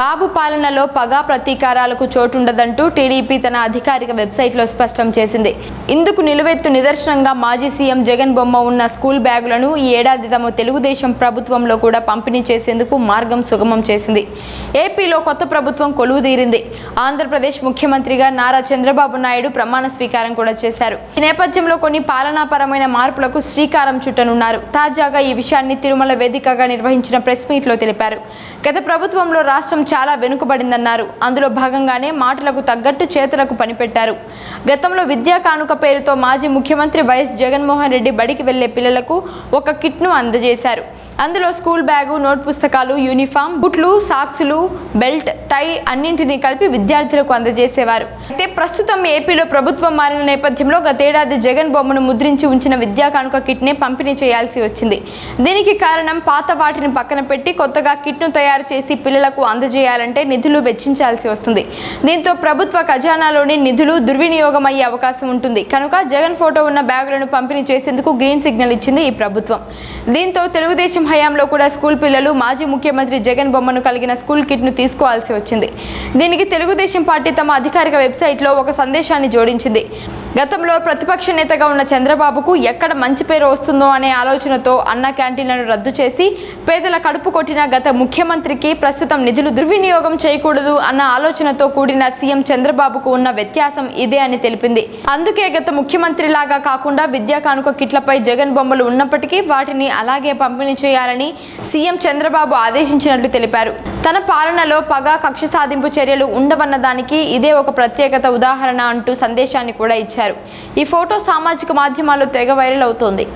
బాబు పాలనలో పగా ప్రతీకారాలకు చోటుండదంటూ టీడీపీ తన అధికారిక వెబ్సైట్లో స్పష్టం చేసింది. ఇందుకు నిలువెత్తు నిదర్శనంగా మాజీ సీఎం జగన్ బొమ్మ ఉన్న స్కూల్ బ్యాగులను ఈ ఏడాది తమ తెలుగుదేశం ప్రభుత్వంలో కూడా పంపిణీ చేసేందుకు మార్గం సుగమం చేసింది. ఏపీలో కొత్త ప్రభుత్వం కొలువుదీరింది. ఆంధ్రప్రదేశ్ ముఖ్యమంత్రిగా నారా చంద్రబాబు నాయుడు ప్రమాణ స్వీకారం కూడా చేశారు. ఈ నేపథ్యంలో కొన్ని పాలనాపరమైన మార్పులకు శ్రీకారం చుట్టనున్నారు. తాజాగా ఈ విషయాన్ని తిరుమల వేదికగా నిర్వహించిన ప్రెస్ మీట్లో తెలిపారు. గత ప్రభుత్వంలో రాష్ట్రం చాలా వెనుకబడిందన్నారు. అందులో భాగంగానే మాటలకు తగ్గట్టు చేతులకు పనిపెట్టారు. గతంలో విద్యా కానుక పేరుతో మాజీ ముఖ్యమంత్రి వైఎస్ జగన్మోహన్ రెడ్డి బడికి వెళ్ళే పిల్లలకు ఒక కిట్ను అందజేశారు. అందులో స్కూల్ బ్యాగు నోట్ పుస్తకాలు యూనిఫామ్ బుట్లు సాక్సులు బెల్ట్ టై అన్నింటినీ కలిపి విద్యార్థులకు అందజేసేవారు. అయితే ప్రస్తుతం ఏపీలో ప్రభుత్వం మారిన నేపథ్యంలో గతేడాది జగన్ బొమ్మను ముద్రించి ఉంచిన విద్యా కానుక కిట్నే పంపిణీ చేయాల్సి వచ్చింది. దీనికి కారణం పాత వాటిని పక్కన పెట్టి కొత్తగా కిట్ను తయారు చేసి పిల్లలకు అందజేయాలంటే నిధులు వెచ్చించాల్సి వస్తుంది. దీంతో ప్రభుత్వ ఖజానాలోని నిధులు దుర్వినియోగం అయ్యే అవకాశం ఉంటుంది. కనుక జగన్ ఫోటో ఉన్న బ్యాగులను పంపిణీ చేసేందుకు గ్రీన్ సిగ్నల్ ఇచ్చింది ఈ ప్రభుత్వం. దీంతో తెలుగుదేశం హయాంలో కూడా స్కూల్ పిల్లలు మాజీ ముఖ్యమంత్రి జగన్ బొమ్మను కలిగిన స్కూల్ కిట్ను తీసుకోవాల్సి వచ్చింది. దీనికి తెలుగుదేశం పార్టీ తమ అధికారిక వెబ్సైట్లో ఒక సందేశాన్ని జోడించింది. గతంలో ప్రతిపక్ష నేతగా ఉన్న చంద్రబాబుకు ఎక్కడ మంచి పేరు వస్తుందో అనే ఆలోచనతో అన్న క్యాంటీన్లను రద్దు చేసి పేదల కడుపు కొట్టిన గత ముఖ్యమంత్రికి ప్రస్తుతం నిధులు దుర్వినియోగం చేయకూడదు అన్న ఆలోచనతో కూడిన సీఎం చంద్రబాబుకు ఉన్న వ్యత్యాసం ఇదే అని తెలిపింది. అందుకే గత ముఖ్యమంత్రిలాగా కాకుండా విద్యా కానుక కిట్లపై జగన్ బొమ్మలు ఉన్నప్పటికీ వాటిని అలాగే పంపిణీ చేయాలని సీఎం చంద్రబాబు ఆదేశించినట్లు తెలిపారు. తన పాలనలో పగ కక్ష సాధింపు చర్యలు ఉండవన్న దానికి ఇదే ఒక ప్రత్యేకత ఉదాహరణ అంటూ సందేశాన్ని కూడా ఇచ్చారు. ఈ ఫోటో సామాజిక మాధ్యమాల్లో తెగ వైరల్ అవుతోంది.